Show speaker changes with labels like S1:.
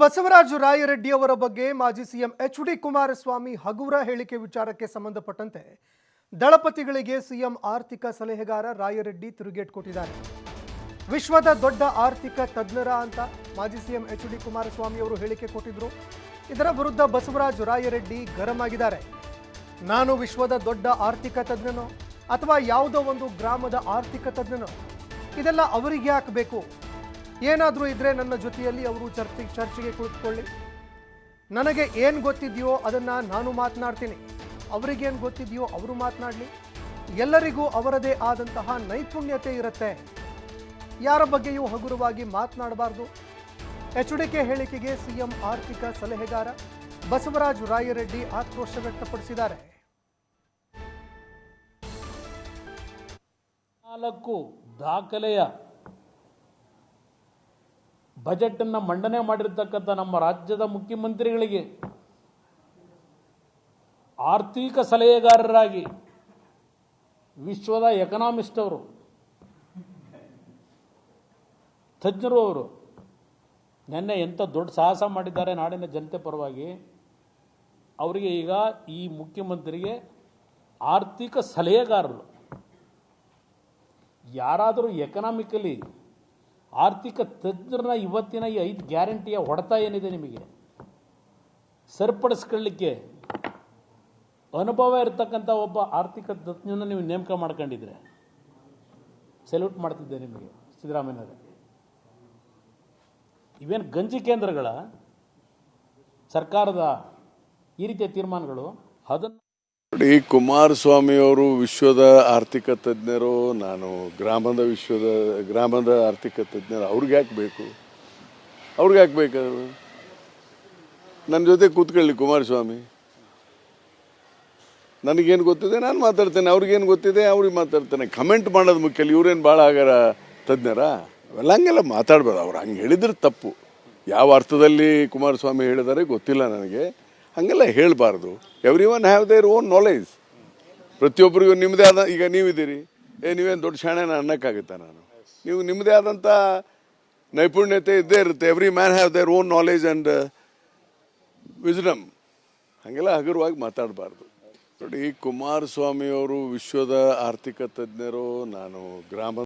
S1: ಬಸವರಾಜ ರಾಯರೆಡ್ಡಿ ಅವರ ಬಗ್ಗೆ ಮಾಜಿ ಸಿಎಂ ಎಚ್ ಡಿ ಕುಮಾರಸ್ವಾಮಿ ಹಗುರ ಹೇಳಿಕೆ ವಿಚಾರಕ್ಕೆ ಸಂಬಂಧಪಟ್ಟಂತೆ ದಳಪತಿಗಳಿಗೆ ಸಿಎಂ ಆರ್ಥಿಕ ಸಲಹೆಗಾರ ರಾಯರೆಡ್ಡಿ ತಿರುಗೇಟ್ ಕೊಟ್ಟಿದ್ದಾರೆ. ವಿಶ್ವದ ದೊಡ್ಡ ಆರ್ಥಿಕ ತಜ್ಞರ ಅಂತ ಮಾಜಿ ಸಿಎಂ ಎಚ್ ಡಿ ಕುಮಾರಸ್ವಾಮಿ ಅವರು ಹೇಳಿಕೆ ಕೊಟ್ಟಿದ್ರು. ಇದರ ವಿರುದ್ಧ ಬಸವರಾಜ ರಾಯರೆಡ್ಡಿ ಗರಂ ಆಗಿದ್ದಾರೆ ನಾನು ವಿಶ್ವದ ದೊಡ್ಡ ಆರ್ಥಿಕ ತಜ್ಞನೋ ಅಥವಾ ಯಾವುದೋ ಒಂದು ಗ್ರಾಮದ ಆರ್ಥಿಕ ತಜ್ಞನೋ? ಇದೆಲ್ಲ ಅವರಿಗೆ ಹಾಕಬೇಕು ಏನಾದರೂ ಇದ್ರೆ ನನ್ನ ಜೊತೆಯಲ್ಲಿ ಅವರು ಚರ್ಚೆ, ಚರ್ಚೆಗೆ ಕುಳಿತುಕೊಳ್ಳಿ. ನನಗೆ ಏನು ಗೊತ್ತಿದೆಯೋ ಅದನ್ನು ನಾನು ಮಾತನಾಡ್ತೀನಿ. ಅವರಿಗೇನು ಗೊತ್ತಿದೆಯೋ ಅವರು ಮಾತನಾಡಲಿ. ಎಲ್ಲರಿಗೂ ಅವರದೇ ಆದಂತಹ ನೈಪುಣ್ಯತೆ ಇರುತ್ತೆ. ಯಾರ ಬಗ್ಗೆಯೂ ಹಗುರವಾಗಿ ಮಾತನಾಡಬಾರ್ದು. ಎಚ್ ಡಿ ಕೆ ಹೇಳಿಕೆಗೆ ಸಿಎಂ ಆರ್ಥಿಕ ಸಲಹೆಗಾರ ಬಸವರಾಜ ರಾಯರೆಡ್ಡಿ ಆಕ್ರೋಶ ವ್ಯಕ್ತಪಡಿಸಿದ್ದಾರೆ.
S2: ನಾಲ್ಕು ದಾಖಲೆಯ ಬಜೆಟನ್ನು ಮಂಡನೆ ಮಾಡಿರ್ತಕ್ಕಂಥ ನಮ್ಮ ರಾಜ್ಯದ ಮುಖ್ಯಮಂತ್ರಿಗಳಿಗೆ, ಆರ್ಥಿಕ ಸಲಹೆಗಾರರಾಗಿ ವಿಶ್ವದ ಎಕನಾಮಿಸ್ಟ್ ಅವರು, ತಜ್ಞರು ಅವರು ನಿನ್ನೆ ಎಂಥ ದೊಡ್ಡ ಸಾಹಸ ಮಾಡಿದ್ದಾರೆ ನಾಡಿನ ಜನತೆ ಪರವಾಗಿ, ಅವರಿಗೆ ಈಗ ಈ ಮುಖ್ಯಮಂತ್ರಿಗೆ ಆರ್ಥಿಕ ಸಲಹೆಗಾರರು, ಯಾರಾದರೂ ಎಕನಾಮಿಕಲಿ ಆರ್ಥಿಕ ತಜ್ಞರನ್ನ ಇವತ್ತಿನ ಈ ಐದು ಗ್ಯಾರಂಟಿಯ ಹೊಡೆತ ಏನಿದೆ ನಿಮಗೆ? ಸರಿಪಡಿಸ್ಕೊಳ್ಳಿಕ್ಕೆ ಅನುಭವ ಇರತಕ್ಕಂಥ ಒಬ್ಬ ಆರ್ಥಿಕ ತಜ್ಞನ ನೀವು ನೇಮಕ ಮಾಡ್ಕೊಂಡಿದ್ರೆ. ಸೆಲ್ಯೂಟ್ ಮಾಡ್ತಿದ್ದೆ ನಿಮಗೆ, ಸಿದ್ದರಾಮಯ್ಯನವರೇ. ಇವೇನು ಗಂಜಿ ಕೇಂದ್ರಗಳ ಸರ್ಕಾರದ ಈ ರೀತಿಯ ತೀರ್ಮಾನಗಳು ಅದನ್ನು
S3: ನೋಡಿ ಕುಮಾರಸ್ವಾಮಿಯವರು ವಿಶ್ವದ ಆರ್ಥಿಕ ತಜ್ಞರು, ನಾನು ಗ್ರಾಮದ ವಿಶ್ವದ, ಗ್ರಾಮದ ಆರ್ಥಿಕ ತಜ್ಞರು, ಅವ್ರಿಗೆ ಯಾಕೆ ಬೇಕು? ಅವ್ರಿಗೆ ಯಾಕೆ ಬೇಕು? ನನ್ನ ಜೊತೆ ಕೂತ್ಕೊಳ್ಳಿ ಕುಮಾರಸ್ವಾಮಿ. ನನಗೇನು ಗೊತ್ತಿದೆ? ನಾನು ಮಾತಾಡ್ತೇನೆ. ಅವ್ರಿಗೇನು ಗೊತ್ತಿದೆ? ಅವ್ರಿಗೆ ಮಾತಾಡ್ತೇನೆ. ಕಮೆಂಟ್ ಮಾಡೋದು ಮುಖ್ಯ ಇವ್ರೇನು ಭಾಳ ಆಗಾರ ತಜ್ಞರ? ಅವೆಲ್ಲ ಹಂಗೆಲ್ಲ ಮಾತಾಡ್ಬೋದು ಅವ್ರು ಹಂಗೆ ಹೇಳಿದ್ರೆ ತಪ್ಪು. ಯಾವ ಅರ್ಥದಲ್ಲಿ ಕುಮಾರಸ್ವಾಮಿ ಹೇಳಿದ್ದಾರೆ ಗೊತ್ತಿಲ್ಲ ನನಗೆ. ಹಾಗೆಲ್ಲ ಹೇಳಬಾರ್ದು. Everyone have their own knowledge ಪ್ರತಿಯೊಬ್ಬರಿಗೂ ನಿಮ್ಮದೇ ಆದ, ಈಗ ನೀವಿದ್ದೀರಿ. ಏ, ನೀವೇನು ದೊಡ್ಡ ಶಾಣೆನ ಅನ್ನಕ್ಕಾಗುತ್ತಾ ನಾನು? ನೀವು ನಿಮ್ಮದೇ ಆದಂಥ ನೈಪುಣ್ಯತೆ ಇದ್ದೇ ಇರುತ್ತೆ. Every man have their own knowledge and wisdom ಹಾಗೆಲ್ಲ ಹಗುರವಾಗಿ ಮಾತಾಡಬಾರ್ದು. ನೋಡಿ, ಕುಮಾರಸ್ವಾಮಿಯವರು ವಿಶ್ವದ ಆರ್ಥಿಕ ತಜ್ಞರು, ನಾನು ಗ್ರಾಮ